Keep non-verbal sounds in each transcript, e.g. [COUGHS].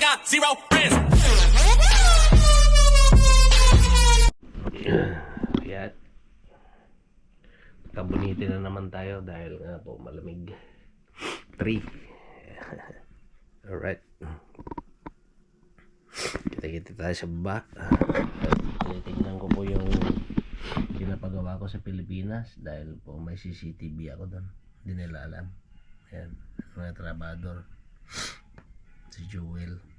got zero friends. Yan. Kabuniti na naman tayo dahil nga po malamig. 3. [LAUGHS] Alright. Kita-kita tayo sa baba. Tinitingnan ko po yung pinapagawa ko sa Pilipinas dahil po may CCTV ako doon. Hindi nila alam. Ayan. Mga trabador. Si Jewel.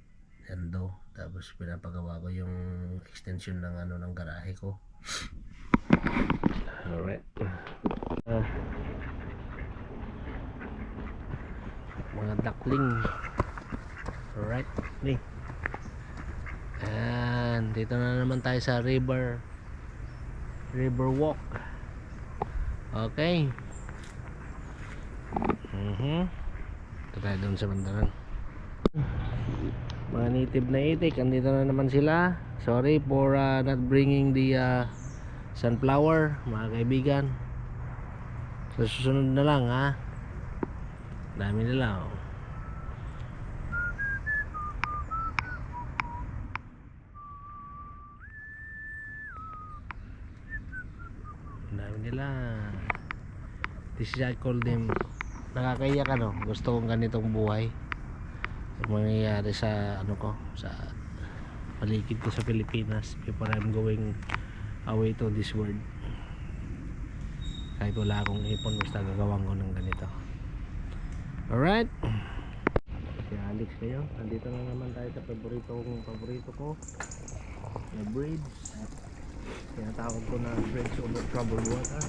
Endo. Tapos pinapagawa ko yung extension ng ano ng garahe ko. Alright. Ah. mga duckling. Alright. Ni. And dito na naman tayo sa river river walk. Okay. Mhm. Ito tayo doon sa bandaran. Mga native na itik, andito na naman sila. Sorry for uh, not bringing the uh, sunflower, mga kaibigan. Sa susunod na lang, ha? Dami nila, oh. Dami nila. This is I call them nakakaiyak ano gusto kong ganitong buhay yung mangyayari sa ano ko sa paligid ko sa Pilipinas before I'm going away to this world. Kahit wala akong ipon basta gagawin ko ng ganito. Alright. Si Alex kayo nandito na naman tayo sa paborito kong paborito ko. Na bridge. Tinatawag ko na bridge over troubled water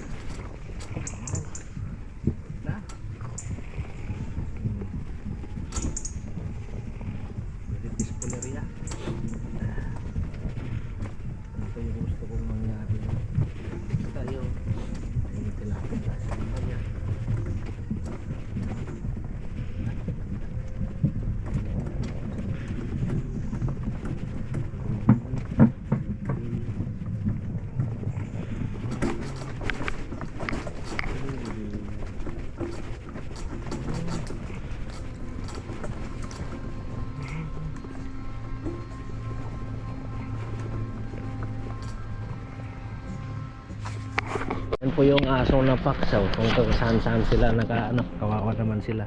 Yung aso na paksaw. Kung saan saan sila naka ano, kawawa naman sila.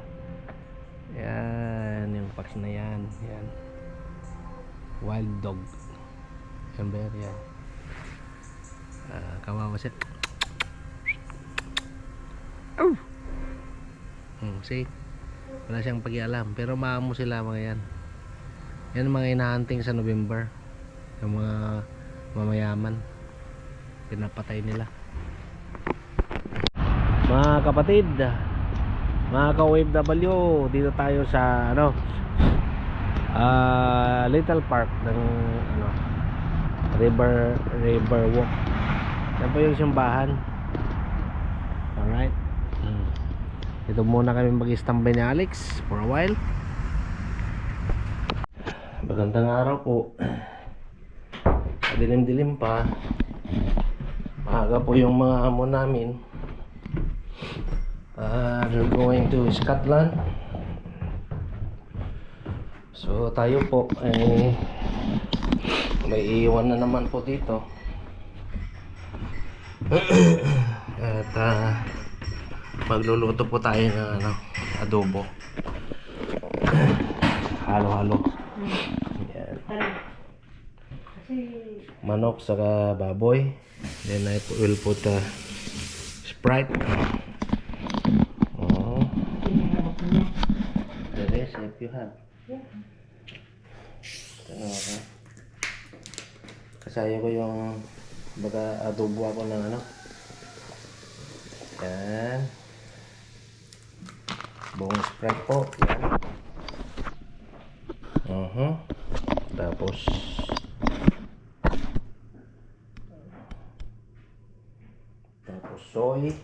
Yan, yung paks na yan. Yan. Wild dog. Yan ba yan? Yan. Ah, kawawa siya. Oh! Hmm, see? Wala siyang pakialam. Pero maamo sila mga yan. Yan mga hinahunting sa November. Yung mga mamayaman. Pinapatay nila. Mga kapatid, mga ka-OFW, dito tayo sa ano ah Little Park ng ano River River Walk. Yan po yung simbahan. Alright. Hmm. Dito muna kami mag-standby ni Alex for a while. Magandang araw po. Dilim-dilim pa. Maaga po yung mga amo namin. Uh, they're going to Scotland. So tayo po ay may iwan na naman po dito. [CLEARS THROAT] At uh, magluluto po tayo ng ano, adobo. [CLEARS THROAT] Halo-halo. Yan. Manok saka baboy. Then I will put uh, Sprite. You have. Ano ka? Kasaya ko yung baga adobo ako ng ano. Yan. Buong Sprite po. Yan. Uh-huh. Tapos Tapos soy.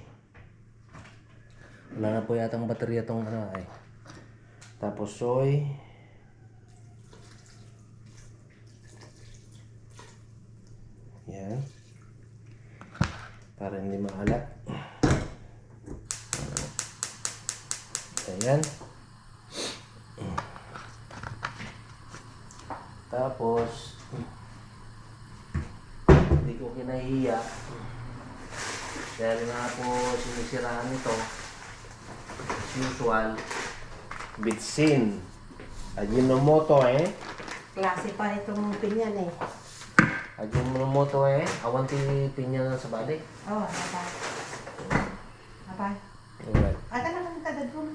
Wala na po yatang baterya tong ano ay. Tapos soy. Yan. Para hindi maalat. Ayan. Tapos, hindi ko kinahiya. Dahil nga po sinisiraan ito, as usual, bitsin. Ajinomoto eh. Klase pa itong pinyan eh. Ajinomoto eh. Awanti pinya sa balik. Oh, abay. Abay. Alright. Ata na lang kada drum.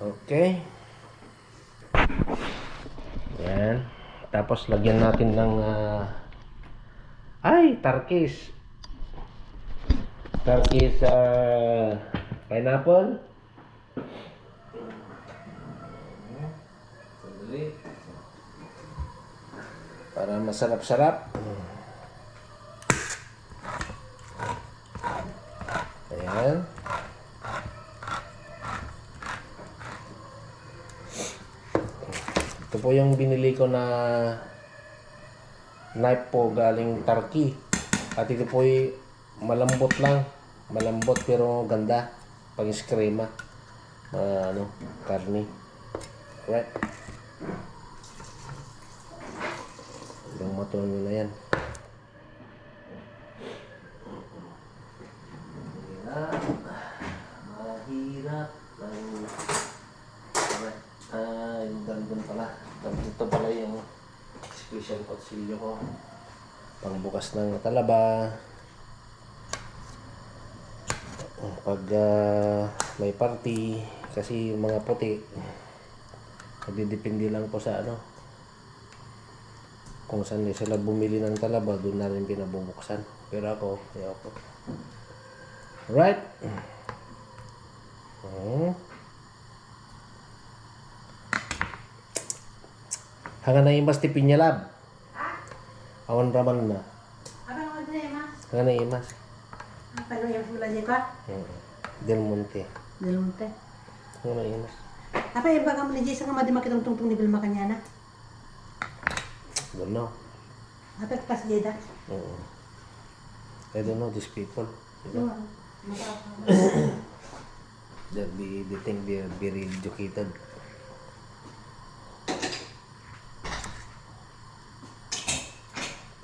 Okay. Yan. Tapos lagyan natin ng ah, ay, tarkis. Tarkis ah, pineapple. Para masarap-sarap. Ayan. Ito po yung binili ko na knife po galing Turkey. At ito po ay malambot lang. Malambot pero ganda. Pag iskrema. Mga ano, karne. Right? Matuloy nyo na yan. Mahirap. Mahirap. Alright. Ah, yung ganun pala. Ito pala yung special kutsilyo ko. Pangbukas ng talaba. Pag ah, may party, kasi yung mga puti, nagdidepende lang po sa ano. Kung saan sila bumili ng talaba, doon na rin pinabubuksan. Pero ako, ayoko. Right? Hmm. Hangan na imas ti pinyalab. Awan raman na. Mas. Hangan na imas. Apa no yung sula niya ka? Hmm. Del Monte. Dilunte. Hangan na imas. Apa yung baka mo ni Jason nga madi makitong tungtong ni Bilma kanya na? Don't know. Apa ka sa Jeda? Hmm. I don't know these people. You know? They, they, they think they're very educated.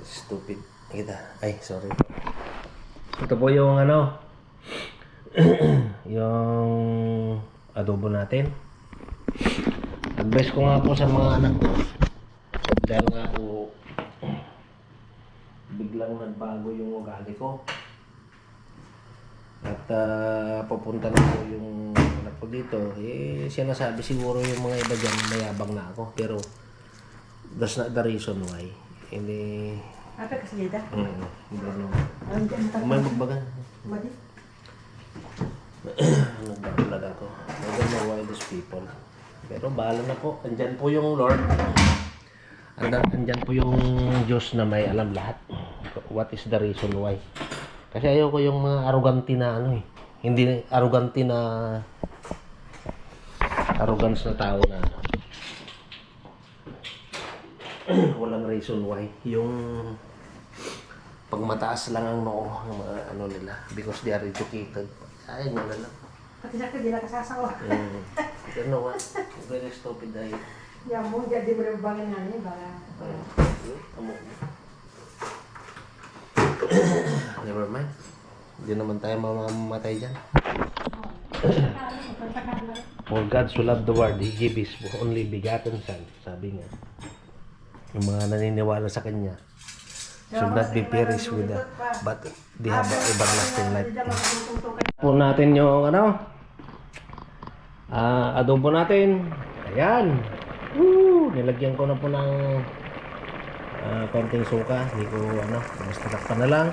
Stupid. Kita. Ay, sorry. Ito po yung ano, [COUGHS] yung adobo natin. Advice ko nga po sa mga anak ko. Dahil nga po, biglang nagbago yung ugali ko. At ah, pupunta na po yung anak ko dito. Eh, sinasabi siguro yung mga iba dyan, mayabang na ako. Pero, that's not the reason why. Hindi, Apa ka sa Jeda? mm, hindi ano. Alam dyan mo May magbaga. Madi. [CLEARS THROAT] Nagbabalag ako. I don't know why these people. Pero bahala na po. Andyan po yung Lord. Andyan, andyan po yung Diyos na may alam lahat. What is the reason why? Kasi ayoko yung mga arrogante na ano eh. Hindi arrogante na arrogance na tao na ano. [CLEARS THROAT] walang reason why. Yung pag mataas lang ang noo ng mga ano nila because they are educated. Ay, wala lang. Pati sa ka, di na kasasawa. Mm. You know what? Very stupid dahil. Yan mo, dyan di mo rin bangin nga [COUGHS] niya. Baka. Amo. Never mind. Hindi naman tayo mamamatay dyan. [COUGHS] For God so loved the world, He gave His only begotten Son. Sabi nga. Yung mga naniniwala sa Kanya should not be perished with the, but they have a everlasting life. po natin yung ano ah adobo natin ayan Woo! nilagyan ko na po ng ah, konting suka. Hindi ko ano basta takpan na lang.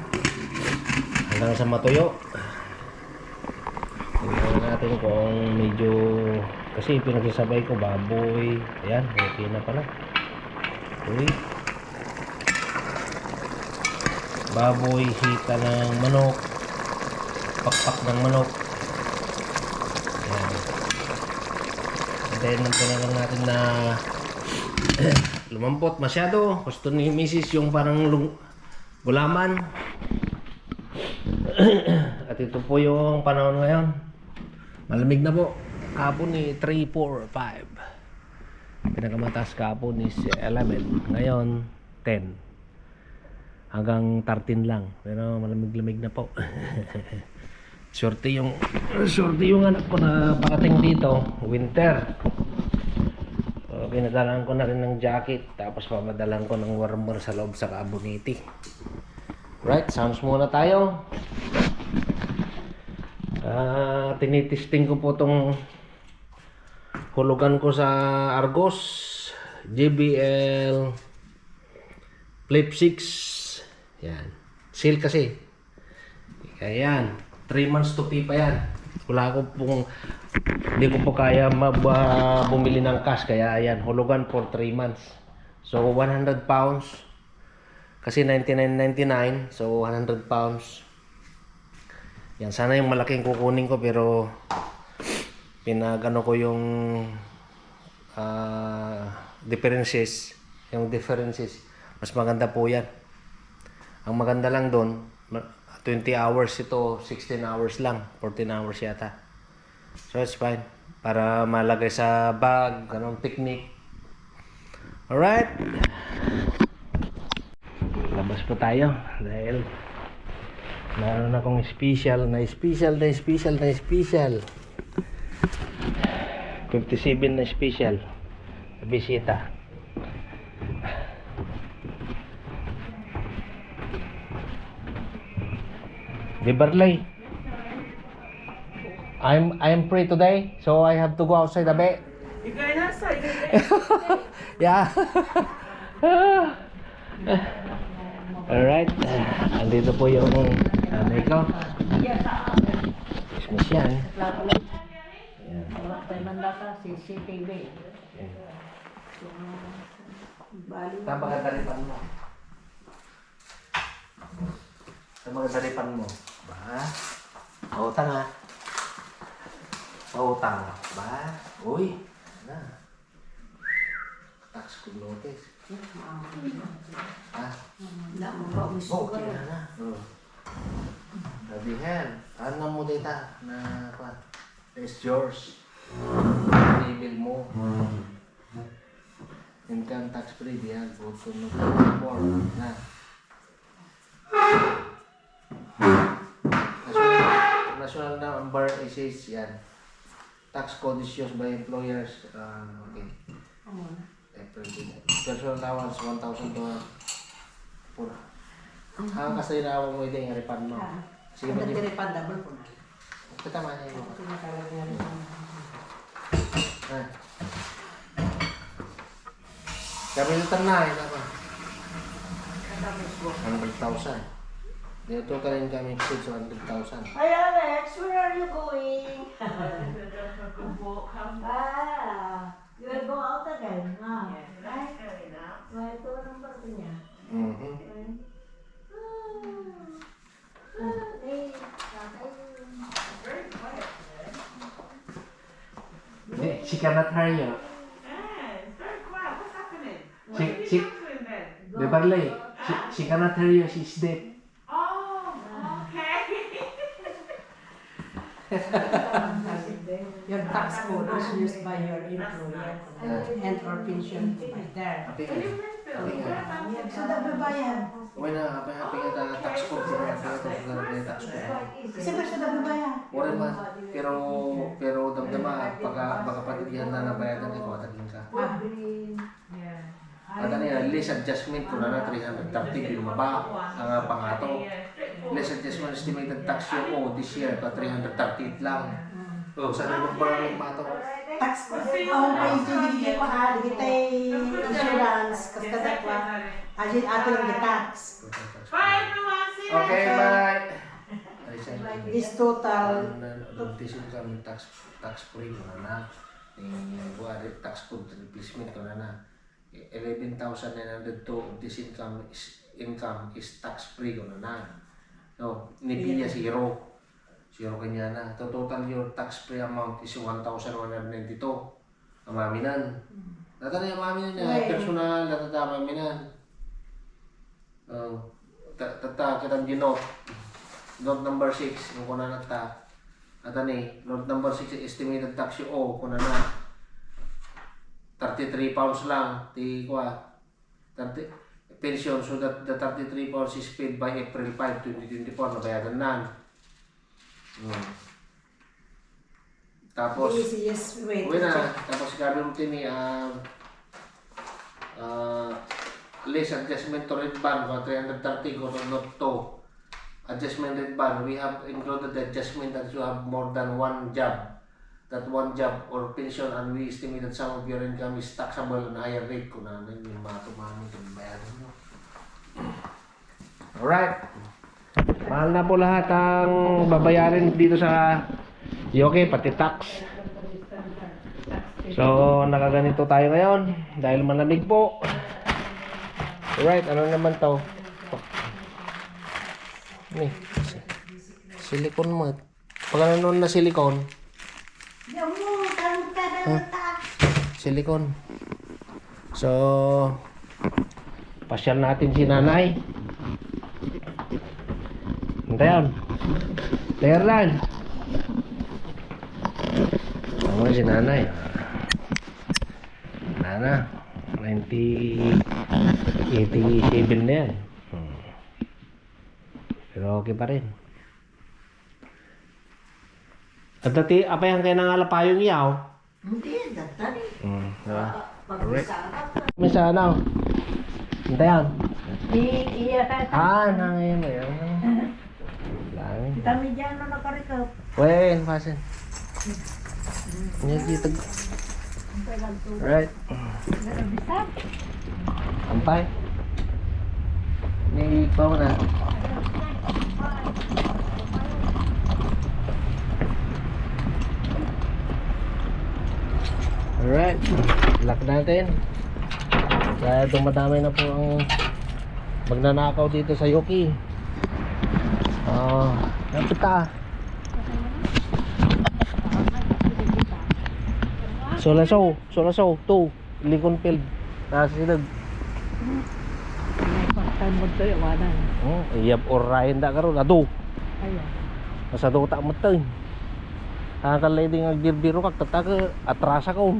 Hanggang sa matuyo. Tingnan natin kung medyo kasi pinagsasabay ko baboy. Ayan okay na pala. Okay. Baboy hita ng manok. Pakpak ng manok. Hintayin lang po natin na [CLEARS THROAT] lumampot masyado. Gusto ni Mrs. yung parang gulaman. [CLEARS THROAT] At ito po yung panahon ngayon. Malamig na po. Hapon ni 3, 4, 5. Pinakamataas kahapon is 11. Ngayon, 10. Hanggang 13 lang. Pero malamig-lamig na po. [LAUGHS] Swerte yung [CLEARS THROAT] swerte yung anak ko na pakating dito, winter. Pinadalan ko na rin ng jacket tapos pamadalan ko ng warmer sa loob sa Aboniti. Right, sounds muna tayo. Ah, tinitesting ko po tong hulugan ko sa Argos JBL Flip 6 yan. Seal kasi. Kaya yan 3 months to pay pa yan wala ko pong hindi ko po kaya mab- ah, bumili ng cash. Kaya yan hulugan for 3 months. So 100 pounds. Kasi 99.99 so 100 pounds. Yan sana yung malaking kukunin ko pero pinagano ko yung ah, differences. Yung differences mas maganda po yan. Ang maganda lang doon 20 hours ito 16 hours lang 14 hours yata. So it's fine. Para malagay sa bag ganun picnic. Alright. Labas po tayo dahil meron akong special na special na special na special. 57 na special bisita. Di Barley. I'm I'm free today, so I have to go outside a bit. You going outside? [LAUGHS] yeah. [LAUGHS] Alright. Andito po yung nanay ko. Christmas yan. CCTV. Tama ka daripan mo. Tama ka daripan mo. Ba? Pautang ha. Pautang. Ba? Uy. Na. Tax ko notice. Ha? Wala mo ba mo Oh, okay na na. Oh. Sabihan. Ano mo dita na pa? It's yours. Email mo. Income tax free diyan. Vote to no form na. National, national number is yan. Tax code is used by employers. Uh, okay. April din. Personal allowance 1,000 dollars. Pura. Ang kasi na mo ito yung refund mo. Sige ba Ang tiripan double po na. Kita man niya mo. Ah. Kami na na eh. Apa? 100,000. Dito ka rin kami exceed sa 100,000. Hi Alex, where are you going? ah, you will go out again, huh? Right? So, ito ang birthday niya. Hindi, She cannot hear you. She, she, the barley. She, she cannot hear you. She's deaf. Code is used by your employer and or pension by there. Happy ka. Happy ka. So, nagbabayad. Happy ka na tax code. Happy ka na tax tax code. Siyempre siya nagbabayad. Wala man. Pero, pero damdama, pagka, baka patigihan na nabayadan ka, kuwatagin ka. At ano yan, less adjustment ko na na 330 yung maba, ang pangato. Less adjustment estimated tax year oh, this year, pa 338 lang. Oh, sana magparang yung pato. Tax code. Ako pa yung hindi ko ha, tayo insurance, kasi kadat wa. Ajit ato lang tax. Okay, bye! This total, Notisin kami tax tax free ko na na. Yung buwan, tax code replacement ko na na. 11,902 of this income is income is tax free ko na na. No, nipiya zero. Zero kanya na. The total your tax free amount is 1,192. Amaminan. Natana yung amaminan niya. Right. Personal, natatama aminan. Oh, tata kita ginot. Note number 6, yung kuna nagta. At ani, note number 6, estimated tax yung O, kuna na. 33 pounds lang, ti kwa, 30, pension, so that the 33 pounds is paid by April 5, 2024, nabayaran na. Hmm. Tapos, Yes, yes, wait. Uwi na. Tapos sabi mo tini, ah, ah, list adjustment to red band, mga 330 ko not to. Adjustment red band, we have included the adjustment that you have more than one job. That one job or pension and we estimate that some of your income is taxable on higher rate ko na ano yung mga tumamang kung bayaran mo. Alright. Mahal na po lahat ang babayarin dito sa Yoke, pati tax. So, nakaganito tayo ngayon dahil malamig po. Alright, ano naman to? Ni, silicone mo. Pag ano na tarong ta. silicone. So, pasyal natin si nanay. Hintayan. Terlan. Ako si nanay. Nana. 90 87 na yan. Hmm. Pero okay pa rin. At dati, apa yan kaya nangalapayong yaw? Hindi, eh. Hmm, diba? Pag-isa ka. Misa ano? Hintayan. Iya ka. Ah, nangayon mo yan. Kami dyan na nakarikap. Wen, pasin. Ini dito. Right. Ini pa mo na. Alright. Lock natin. Kaya dumadami na po ang magnanakaw dito sa Yoki. Oh, napit ka. Solaso, Solaso, to, Lincoln Field. Nasa silag. Pagtan mo yung wanan. Oh, iyap orahin da karon ado. Ayan. Nasa do ta matay. Ang kalay din ang birbiro kag tatag atrasa ko.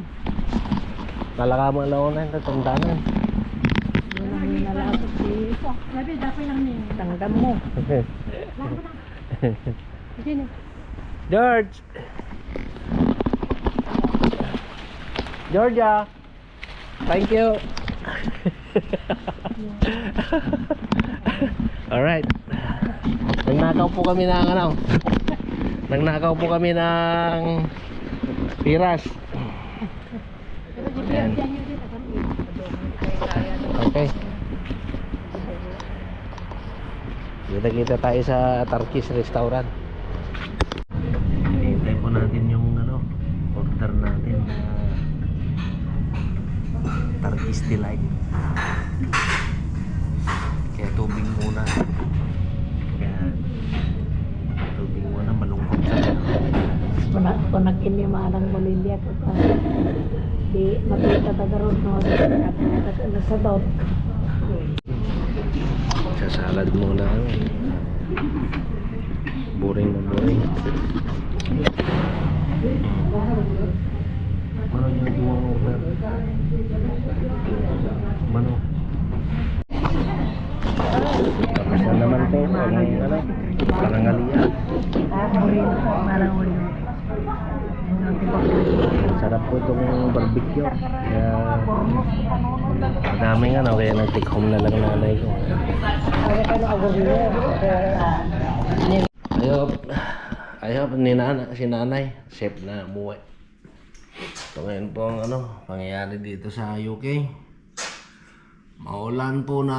Nalaka mo laon na tatandanan. Yun ang hinalapot si Sabi, dapat lang niya. Tanggam mo. [LAUGHS] [LAUGHS] George. Georgia. Thank you. [LAUGHS] Alright. Nagnakaw po kami ng ano. Nagnakaw po kami ng piras. Ayan. Okay. Kita-kita tayo sa Tarkis Restaurant. Hintay po natin yung ano, order natin na Tarkis Delight. Kaya tubig muna. Kaya tubig muna malungkot sa Kunak kunak ini manang Bolivia ko pa. Di makita tagaroon no. Sa dot. Sa salad muna ano. Boring na boring. Mano yung duwang order? Mano? Na naman to, ang ano, parangalia. Marang uli. Sarap po itong barbecue. Kaya, madaming ano, kaya nag-take home na lang nanay ko. Ayop, ayop, ni nana, si nanay, chef na umuwi. Ito ngayon po ang ano, pangyayari dito sa UK. Maulan po na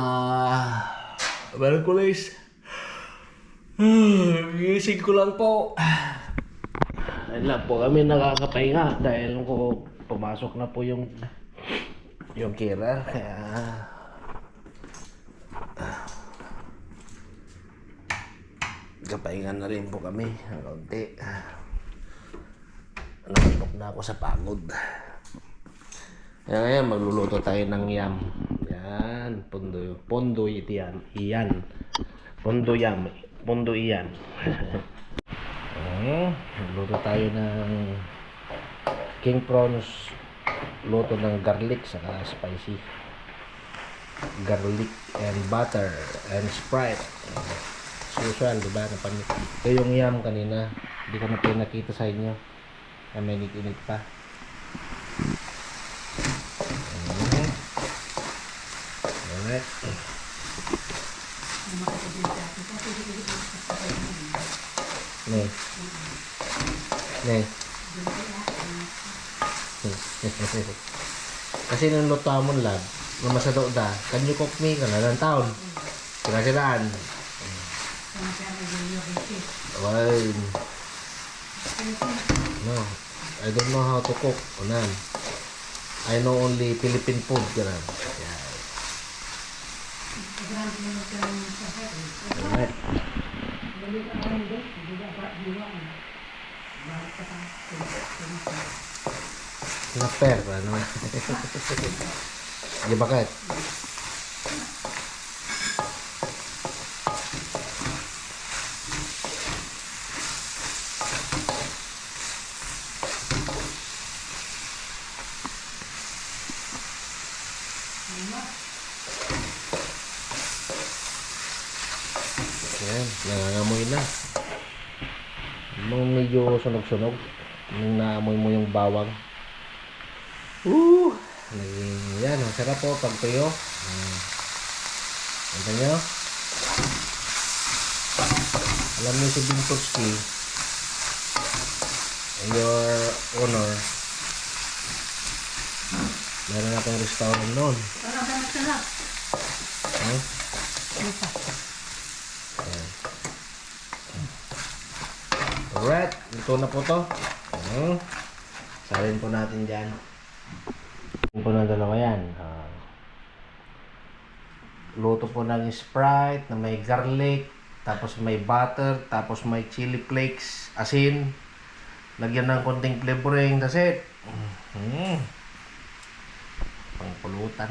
Merkulis. [SIGHS] Gising ko lang po. Ayun lang po kami nakakapahinga dahil ko pumasok na po yung yung kira kaya kapahinga na rin po kami ng kaunti. Nakatok na ako sa pagod. Kaya ngayon, magluluto tayo ng yam. Yan, pondo, pondo itiyan, iyan. Pondo yam, pondo iyan. [LAUGHS] magluto tayo ng king prawns luto ng garlic saka spicy. Garlic and butter and Sprite. Usual, di ba? Napan Ito yung yam kanina. Hindi ko na pinakita sa inyo. Na may init pa. Mm. Alright. Nung luto mo lab, nung masado da, can you cook me ka na ng taon? Sira-siraan. Well, no, I don't know how to cook. Unan. I know only Philippine food. Ganun. Yeah. Alright. Snapper, ano? Di bakit? Ayan, nangangamoy na. Nung medyo sunog-sunog, nung naamoy mo yung bawang. Woo! Naging, yan, ang sarap po pag tuyo. Hmm. Ganda nyo? Alam niyo si Bintowski, your honor, meron na akong restaurant noon. Parang sarap. Hmm? Alright, ito na po to. Ano? Salin po natin dyan. Po na dalawa yan. Ah. luto po ng Sprite na may garlic, tapos may butter, tapos may chili flakes, asin. Lagyan ng konting flavoring, that's it. Mm. Pangpulutan.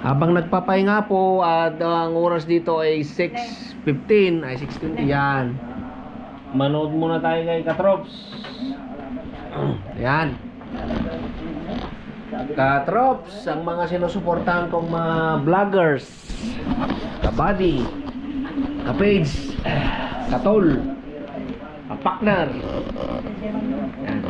Habang nagpapahinga po at ang oras dito ay 6.15 ay 6.20 yan. Manood muna tayo kay Katrops. [CLEARS THROAT] Yan. Katrops, ang mga sinusuportahan kong mga vloggers. Kabady, kapage, [SIGHS] katol, partner. Yan.